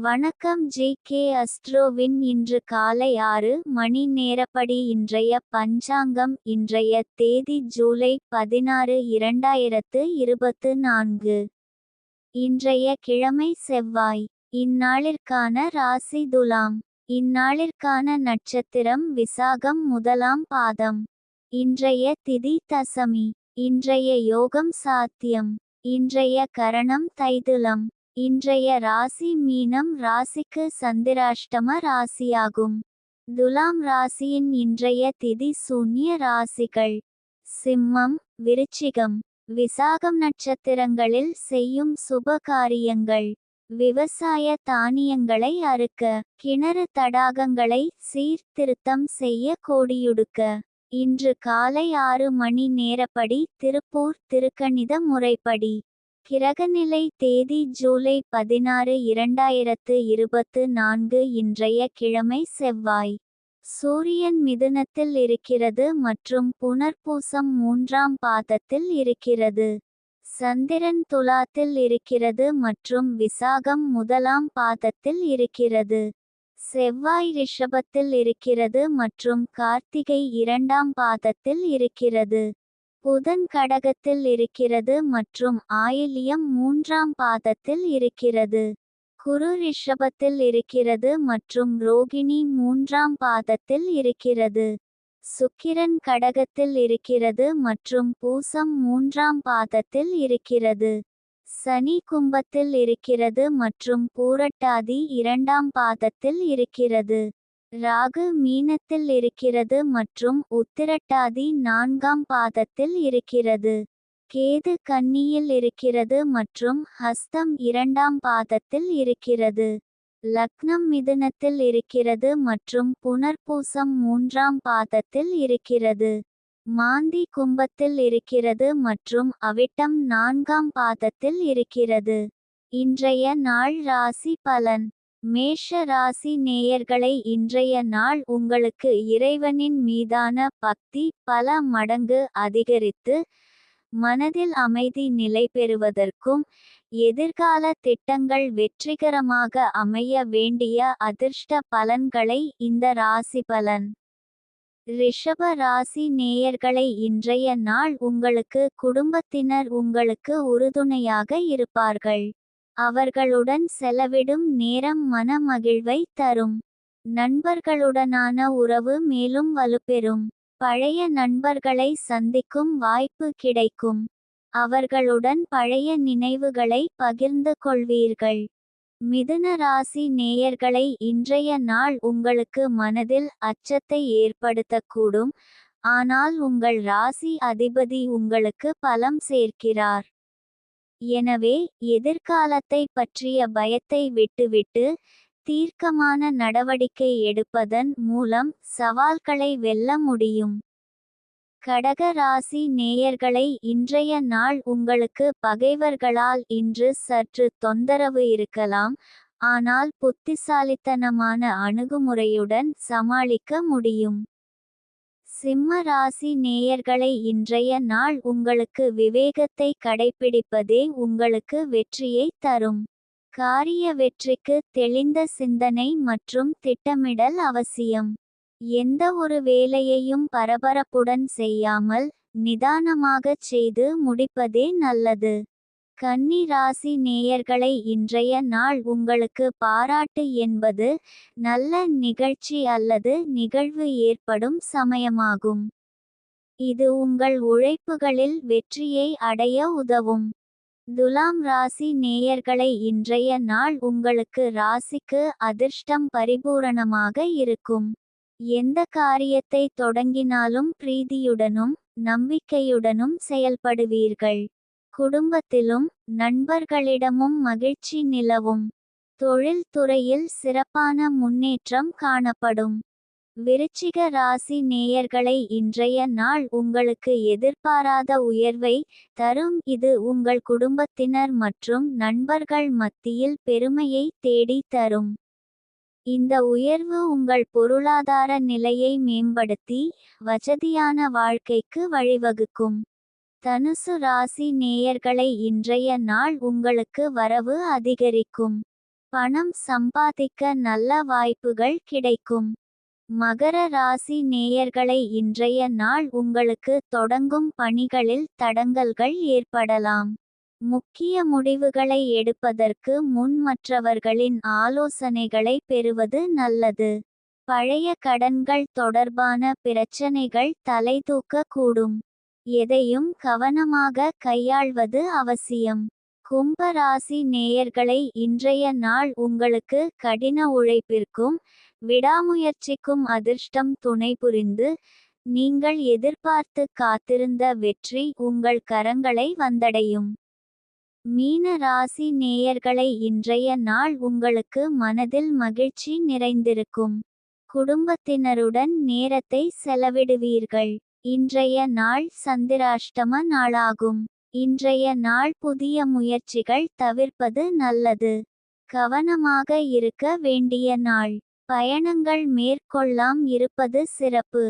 வணக்கம் G K அஸ்ட்ரோவின் இன்று காலை ஆறு மணி நேரப்படி இன்றைய பஞ்சாங்கம் இன்றைய தேதி ஜூலை பதினாறு இரண்டாயிரத்து இருபத்து நான்கு. இன்றைய கிழமை செவ்வாய். இந்நாளிற்கான ராசி துலாம். இந்நாளிற்கான நட்சத்திரம் விசாகம் முதலாம் பாதம். இன்றைய திதி தசமி. இன்றைய யோகம் சாத்தியம். இன்றைய கரணம் தைதுலம். இன்றைய ராசி மீனம் ராசிக்கு சந்திராஷ்டம ராசியாகும். துலாம் ராசியின் இன்றைய திதி சூன்ய ராசிகள். சிம்மம் விருச்சிகம் விசாகம் நட்சத்திரங்களில் செய்யும் சுப காரியங்கள். விவசாய தானியங்களை அறுக்க கிணறு தடாகங்களை சீர்திருத்தம் செய்ய கோடியுடுக்க. இன்று காலை ஆறு மணி நேரப்படி திருப்பூர் திருக்கணித முறைப்படி. கிரகநிலை தேதி ஜூலை பதினாறு இரண்டாயிரத்து இருபத்து நான்கு இன்றைய கிழமை செவ்வாய். சூரியன் மிதுனத்தில் இருக்கிறது மற்றும் புனர்பூசம் மூன்றாம் பாதத்தில் இருக்கிறது. சந்திரன் துலாத்தில் இருக்கிறது மற்றும் விசாகம் முதலாம் பாதத்தில் இருக்கிறது. செவ்வாய் ரிஷபத்தில் இருக்கிறது மற்றும் கார்த்திகை இரண்டாம் பாதத்தில் இருக்கிறது. புதன் கடகத்தில் இருக்கிறது மற்றும் ஆயிலியம் மூன்றாம் பாதத்தில் இருக்கிறது. குரு ரிஷபத்தில் இருக்கிறது மற்றும் ரோகிணி மூன்றாம் பாதத்தில் இருக்கிறது. சுக்கிரன் கடகத்தில் இருக்கிறது மற்றும் பூசம் மூன்றாம் பாதத்தில் இருக்கிறது. சனி கும்பத்தில் இருக்கிறது மற்றும் பூரட்டாதி இரண்டாம் பாதத்தில் இருக்கிறது. ராகு மீனத்தில் இருக்கிறது மற்றும் உத்திரட்டாதி நான்காம் பாதத்தில் இருக்கிறது. கேது கன்னியில் இருக்கிறது மற்றும் ஹஸ்தம் இரண்டாம் பாதத்தில் இருக்கிறது. லக்னம் மிதுனத்தில் இருக்கிறது மற்றும் புனர்பூசம் மூன்றாம் பாதத்தில் இருக்கிறது. மாந்தி கும்பத்தில் இருக்கிறது மற்றும் அவிட்டம் நான்காம் பாதத்தில் இருக்கிறது. இன்றைய நாள் ராசி பலன். மேஷ ராசி நேயர்களை இன்றைய நாள் உங்களுக்கு இறைவனின் மீதான பக்தி பல மடங்கு அதிகரித்து மனதில் அமைதி நிலை பெறுவதற்கும் எதிர்கால திட்டங்கள் வெற்றிகரமாக அமைய வேண்டிய அதிர்ஷ்ட பலன்களை இந்த ராசி பலன். ரிஷப ராசி நேயர்களை இன்றைய நாள் உங்களுக்கு குடும்பத்தினர் உங்களுக்கு உறுதுணையாக இருப்பார்கள். அவர்களுடன் செலவிடும் நேரம் மன மகிழ்வை தரும். நண்பர்களுடனான உறவு மேலும் வலுப்பெறும். பழைய நண்பர்களை சந்திக்கும் வாய்ப்பு கிடைக்கும். அவர்களுடன் பழைய நினைவுகளை பகிர்ந்து கொள்வீர்கள். மிதுன ராசி நேயர்களை இன்றைய நாள் உங்களுக்கு மனதில் அச்சத்தை ஏற்படுத்தக்கூடும். ஆனால் உங்கள் ராசி அதிபதி உங்களுக்கு பலம் சேர்க்கிறார். எனவே எதிர்காலத்தை பற்றிய பயத்தை விட்டுவிட்டு தீர்க்கமான நடவடிக்கை எடுப்பதன் மூலம் சவால்களை வெல்ல முடியும். கடக ராசி நேயர்களை இன்றைய நாள் உங்களுக்கு பகைவர்களால் இன்று சற்று தொந்தரவு இருக்கலாம். ஆனால் புத்திசாலித்தனமான அணுகுமுறையுடன் சமாளிக்க முடியும். சிம்ம ராசி நேயர்களை இன்றைய நாள் உங்களுக்கு விவேகத்தை கடைபிடிப்பதே உங்களுக்கு வெற்றியை தரும். காரிய வெற்றிக்கு தெளிந்த சிந்தனை மற்றும் திட்டமிடல் அவசியம். எந்த ஒரு வேலையையும் பரபரப்புடன் செய்யாமல் நிதானமாகச் செய்து முடிப்பதே நல்லது. கன்னி ராசி நேயர்களை இன்றைய நாள் உங்களுக்கு பாராட்டு என்பது நல்ல நிகழ்ச்சி அல்லது நிகழ்வு ஏற்படும் சமயமாகும். இது உங்கள் உழைப்புகளில் வெற்றியை அடைய உதவும். துலாம் ராசி நேயர்களை இன்றைய நாள் உங்களுக்கு ராசிக்கு அதிர்ஷ்டம் பரிபூரணமாக இருக்கும். எந்த காரியத்தை தொடங்கினாலும் பிரீதியுடனும் நம்பிக்கையுடனும் செயல்படுவீர்கள். குடும்பத்திலும் நண்பர்களிடமும் மகிழ்ச்சி நிலவும். தொழில்துறையில் சிறப்பான முன்னேற்றம் காணப்படும். விருச்சிக ராசி நேயர்களை இன்றைய நாள் உங்களுக்கு எதிர்பாராத உயர்வை தரும். இது உங்கள் குடும்பத்தினர் மற்றும் நண்பர்கள் மத்தியில் பெருமையை தேடி தரும். இந்த உயர்வு உங்கள் பொருளாதார நிலையை மேம்படுத்தி வசதியான வாழ்க்கைக்கு வழிவகுக்கும். தனுசு ராசி நேயர்களை இன்றைய நாள் உங்களுக்கு வரவு அதிகரிக்கும். பணம் சம்பாதிக்க நல்ல வாய்ப்புகள் கிடைக்கும். மகர ராசி நேயர்களை இன்றைய நாள் உங்களுக்கு தொடங்கும் பணிகளில் தடங்கல்கள் ஏற்படலாம். முக்கிய முடிவுகளை எடுப்பதற்கு முன் மற்றவர்களின் ஆலோசனைகளை பெறுவது நல்லது. பழைய கடன்கள் தொடர்பான பிரச்சனைகள் தலைதூக்க கூடும் எதையும் கவனமாக கையாள்வது அவசியம். கும்பராசி நேயர்களை இன்றைய நாள் உங்களுக்கு கடின உழைப்பிற்கும் விடாமுயற்சிக்கும் அதிர்ஷ்டம் துணை புரிந்து நீங்கள் எதிர்பார்த்து காத்திருந்த வெற்றி உங்கள் கரங்களை வந்தடையும். மீன ராசி நேயர்களை இன்றைய நாள் உங்களுக்கு மனதில் மகிழ்ச்சி நிறைந்திருக்கும். குடும்பத்தினருடன் நேரத்தை செலவிடுவீர்கள். இன்றைய நாள் சந்திராஷ்டம நாளாகும். இன்றைய நாள் புதிய முயற்சிகள் தவிர்ப்பது நல்லது. கவனமாக இருக்க வேண்டிய நாள். பயணங்கள் மேற்கொள்ளாம் இருப்பது சிறப்பு.